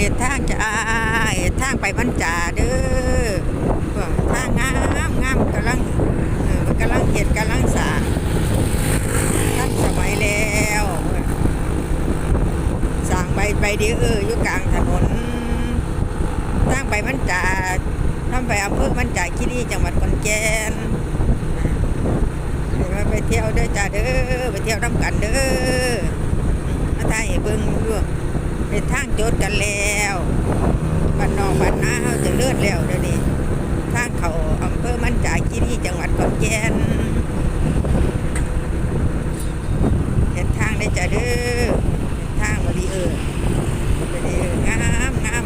เลียนทางจ้าเฮ็ดทางไปบ้านจ่าเด้อทางงามงามกำลังกำลังเฮ็ดกำลังสางทันสมัยแล้วสร้างไปไปเดียวเอออยู่กลางถนนทางไปบ้านจ่าทำไปอำเภอบ้านจ่าคีรีจังหวัดขอนแก่นไปเที่ยวเด้อจ้าเด้อไปเที่ยวน้ำกันเด้อมาถ่ายเบิ่งด้วย เป็นทางโจดกันแล้วบ้านนอกบ้านนาเขาจะเลื่อนแล้วเดี๋ยวนี้ทางเขาอำเภอมันจากคีรีจังหวัดขอนแก่นเห็นทางได้จะเด้อเห็นทางบดีเออบดีเอองามงาม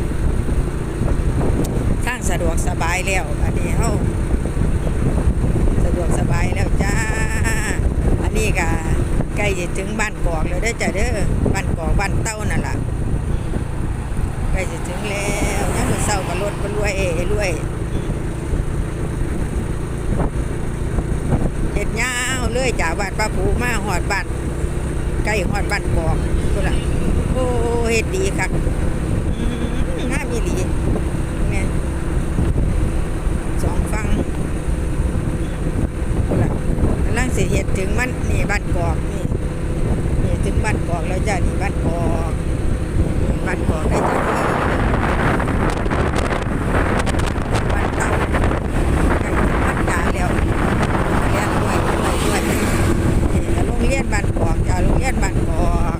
ทางสะดวกสบายแล้วอันนี้เขาสะดวกสบายแล้วจ้าอันนี้ก็ใกล้จะถึงบ้านกอกแล้วได้จ้ะเด้อบ้านกอกบ้านเต้านั่นแหละ ใกล้จะถึงแล้ว ยังมือเศร้ากับรวยเอรวยเห็ดยาวเลื่อยจากบ้านป้าปูมาหอดบ้านใกล้หอดบ้านกอกตัวละโอ้เห็ดดีครับอืมงามอีหลีเนี่ยสองฟังตัวละกำลังสิเห็ดถึงมันนี่บ้านกอกนี่ถึงบ้านกอกแล้วจ้ะนี่บ้านกอกนี่บ้านกอกได้จ้ะ บ้านเก่าใกล้ถึงบ้านกลางแล้วเรียนด้วยด้วยด้วยนี่ก็โรงเรียนบ้านกอกจ้าโรงเรียนบ้านกอก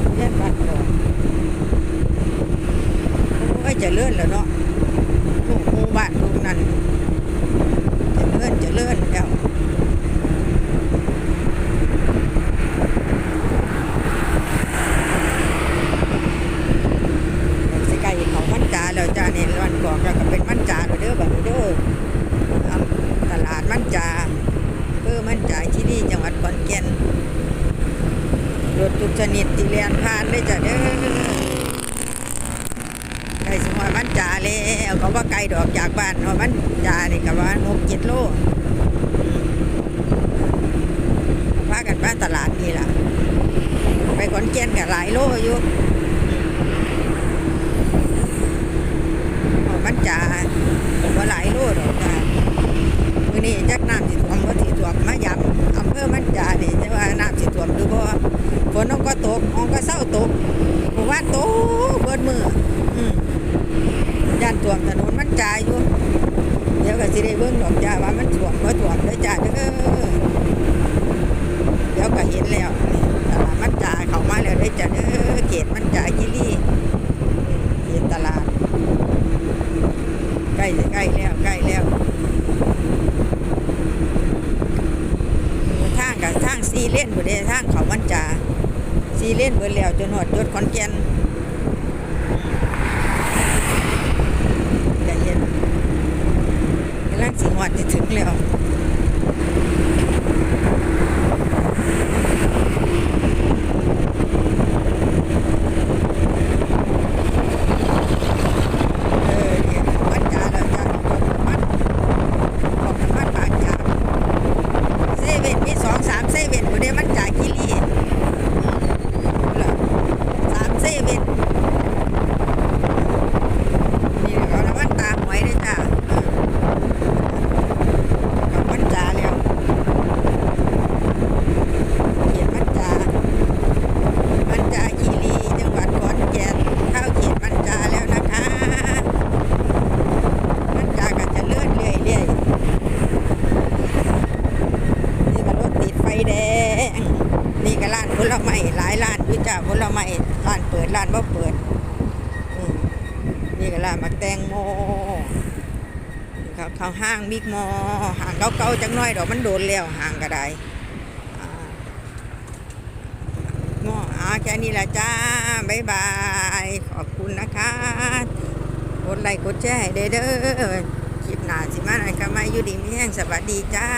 โรงเรียนบ้านกอกโอ้ย เจะเลื่อนแล้วเนาะลูกหมู่บ้านลูกนั้นเจะเลื่อนจะเลื่อนแล้วสิไก่เขามันจาแล้วจ้าเนี่ยบ้านก่อกแล้วก็เป็นมันจาเด้อแบัดนี้เด้อตลาดมันจาเพื่อมันจาที่นี่จังหวัดขอนแก่นรถทุกชนิดที่เลียนผ่านได้จ้ะเด้อ ไก่สมอยมันจ่าแล้วก็ว่าไกลดอกจากบ้านเพราะมันจ่านี่ก็ว่าหกเจ็ดโลพากันบ้านตลาดนี่ล่ะ ไปขอนแก่นก็หลายโลอยู่โอ้มันจ่าว่าหลายโลดอกจ้ามือนี้จักน้ำสิท่วมบ่สิท่วมมายำอำเภอมันจ่านี่จะว่าน้ำสิท่วมหรือบ่ฝนมันก็ตกมันก็เศร้าตกหมู่บ้านตกเบิดมือ มถนนมันจ่าอยู่ เดี๋ยวก็สิได้เบิ่งดอกจ้าว่ามันท่วมบ่ท่วมเด้จ้าเด้อเดี๋ยวก็เห็นแล้วตลาดมันจ่าเข้ามาแล้วเด้จ้าเด้อเขตมันจ่าคีรีเขตตลาดใกล้ใกล้แล้วใกล้แล้วทางกับทางซีเล่นบ่ได้ทางเขาวันจาซีเล่นเบิดแล้วจนหอดจดขอนแก่นใจเย็น กำลังสิหอดจะถึงแล้วเออเนี่ยเขาวันจาแล้วจ้าของมันของมันปากจาเซเว่นมีสองสามเซเว่นบ่ได้มันจ่ายกิลีเหรอสามเซเว่นนี่เขาน้ำมันตาหวยเลยจ้าเออกับมันจ่าแล้วเขียนมันจ่ามันจ่าคีรีจังหวัดขอนแก่นเข้าเขียนมันจ่าแล้วนะคะ มันจากันจะเลื่อนเรื่อยเรื่อยนี่ก็รถติดไฟแดง นี่ก็ร้านผลไม้หลายร้านด้วยจ้าผลไม้ร้านเปิดร้านบ่เปิดนี่ก็ร้านมักแตงโมเขาเขาห้างมิกมอห่างเก่าๆจังน้อยดอกมันโดนแล้วห่างก็ได้อ่างออาแค่นี้ละจ้าบ๊ายบาย ขอบคุณนะคะกดไลค์กดแชร์ให้เด้อเด้อคลิปหน้าสิมาไหนก็มาอยู่ดีมีแห้งสวัสดีจ้า